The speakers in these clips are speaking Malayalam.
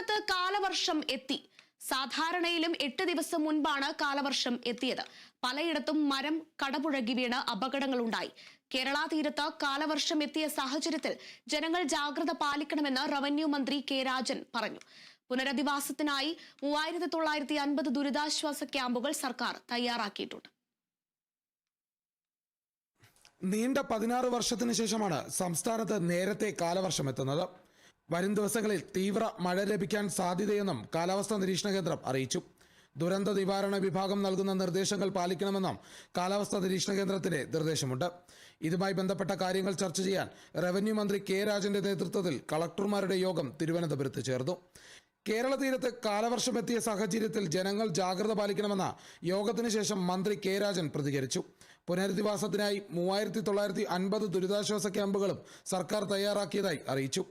സംസ്ഥാനത്ത് കാലവർഷം എത്തി. സാധാരണയിലും എട്ട് ദിവസം മുൻപാണ് കാലവർഷം എത്തിയത്. പലയിടത്തും മരം കടപുഴകി വീണ് അപകടങ്ങൾ ഉണ്ടായി കേരള തീരത്ത് കാലവർഷം എത്തിയ സാഹചര്യത്തിൽ ജനങ്ങൾ ജാഗ്രത പാലിക്കണമെന്ന് റവന്യൂ മന്ത്രി കെ രാജൻ പറഞ്ഞു. പുനരധിവാസത്തിനായി മൂവായിരത്തി തൊള്ളായിരത്തി അൻപത് ദുരിതാശ്വാസ ക്യാമ്പുകൾ സർക്കാർ തയ്യാറാക്കിയിട്ടുണ്ട്. നീണ്ട പതിനാറ് വർഷത്തിന് ശേഷമാണ് സംസ്ഥാനത്ത് നേരത്തെ കാലവർഷം എത്തുന്നത്. വരും ദിവസങ്ങളിൽ തീവ്ര മഴ ലഭിക്കാൻ സാധ്യതയെന്നും കാലാവസ്ഥാ നിരീക്ഷണ കേന്ദ്രം അറിയിച്ചു. ദുരന്ത നിവാരണ വിഭാഗം നൽകുന്ന നിർദ്ദേശങ്ങൾ പാലിക്കണമെന്നും കാലാവസ്ഥാ നിരീക്ഷണ കേന്ദ്രത്തിന്റെ നിർദ്ദേശമുണ്ട്. ഇതുമായി ബന്ധപ്പെട്ട കാര്യങ്ങൾ ചർച്ച ചെയ്യാൻ റവന്യൂ മന്ത്രി കെ രാജന്റെ നേതൃത്വത്തിൽ കളക്ടർമാരുടെ യോഗം തിരുവനന്തപുരത്ത് ചേർന്നു. കേരള തീരത്ത് കാലവർഷം എത്തിയ സാഹചര്യത്തിൽ ജനങ്ങൾ ജാഗ്രത പാലിക്കണമെന്ന യോഗത്തിനു ശേഷം മന്ത്രി കെ രാജൻ പ്രതികരിച്ചു. പുനരധിവാസത്തിനായി മൂവായിരത്തി തൊള്ളായിരത്തി അൻപത് ദുരിതാശ്വാസ ക്യാമ്പുകളും സർക്കാർ തയ്യാറാക്കിയതായി അറിയിച്ചു.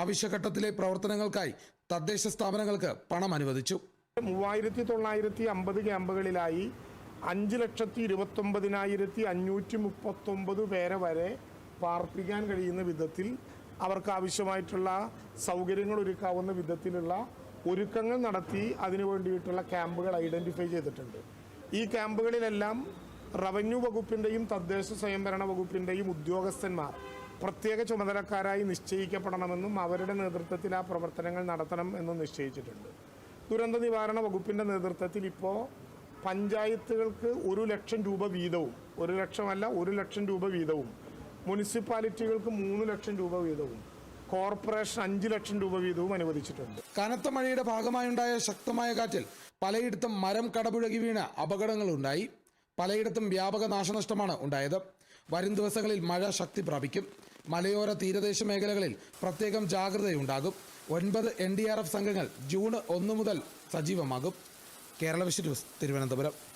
ആവശ്യഘട്ടത്തിലെ പ്രവർത്തനങ്ങൾക്കായി തദ്ദേശ സ്ഥാപനങ്ങൾക്ക് പണം അനുവദിച്ചു. മൂവായിരത്തി തൊള്ളായിരത്തി അമ്പത് ക്യാമ്പുകളിലായി അഞ്ച് ലക്ഷത്തി ഇരുപത്തൊമ്പതിനായിരത്തി അഞ്ഞൂറ്റി മുപ്പത്തൊമ്പത് പേരെ വരെ പാർപ്പിക്കാൻ കഴിയുന്ന വിധത്തിൽ അവർക്ക് ആവശ്യമായിട്ടുള്ള സൗകര്യങ്ങൾ ഒരുക്കാവുന്ന വിധത്തിലുള്ള ഒരുക്കങ്ങൾ നടത്തി അതിനു വേണ്ടിയിട്ടുള്ള ക്യാമ്പുകൾ ഐഡന്റിഫൈ ചെയ്തിട്ടുണ്ട്. ഈ ക്യാമ്പുകളിലെല്ലാം റവന്യൂ വകുപ്പിന്റെയും തദ്ദേശ സ്വയംഭരണ വകുപ്പിന്റെയും ഉദ്യോഗസ്ഥന്മാർ പ്രത്യേക ചുമതലക്കാരായി നിശ്ചയിക്കപ്പെടണമെന്നും അവരുടെ നേതൃത്വത്തിൽ ആ പ്രവർത്തനങ്ങൾ നടത്തണം എന്നും നിശ്ചയിച്ചിട്ടുണ്ട്. ദുരന്ത നിവാരണ വകുപ്പിന്റെ നേതൃത്വത്തിൽ ഇപ്പോൾ പഞ്ചായത്തുകൾക്ക് ഒരു ലക്ഷം രൂപ വീതവും ഒരു ലക്ഷമല്ല ഒരു ലക്ഷം രൂപ വീതവും മുനിസിപ്പാലിറ്റികൾക്ക് മൂന്ന് ലക്ഷം രൂപ വീതവും കോർപ്പറേഷൻ അഞ്ച് ലക്ഷം രൂപ വീതവും അനുവദിച്ചിട്ടുണ്ട്. കനത്ത മഴയുടെ ഭാഗമായുണ്ടായ ശക്തമായ കാറ്റിൽ പലയിടത്തും മരം കടപുഴകി വീണ അപകടങ്ങളുണ്ടായി. പലയിടത്തും വ്യാപക നാശനഷ്ടമാണ് ഉണ്ടായത്. വരും ദിവസങ്ങളിൽ മഴ ശക്തി പ്രാപിക്കും. മലയോര തീരദേശ മേഖലകളിൽ പ്രത്യേകം ജാഗ്രതയുണ്ടാകും. ഒൻപത് എൻ ഡി ആർ എഫ് സംഘങ്ങൾ ജൂൺ ഒന്ന് മുതൽ സജീവമാകും. കേരള വിഷൻ തിരുവനന്തപുരം.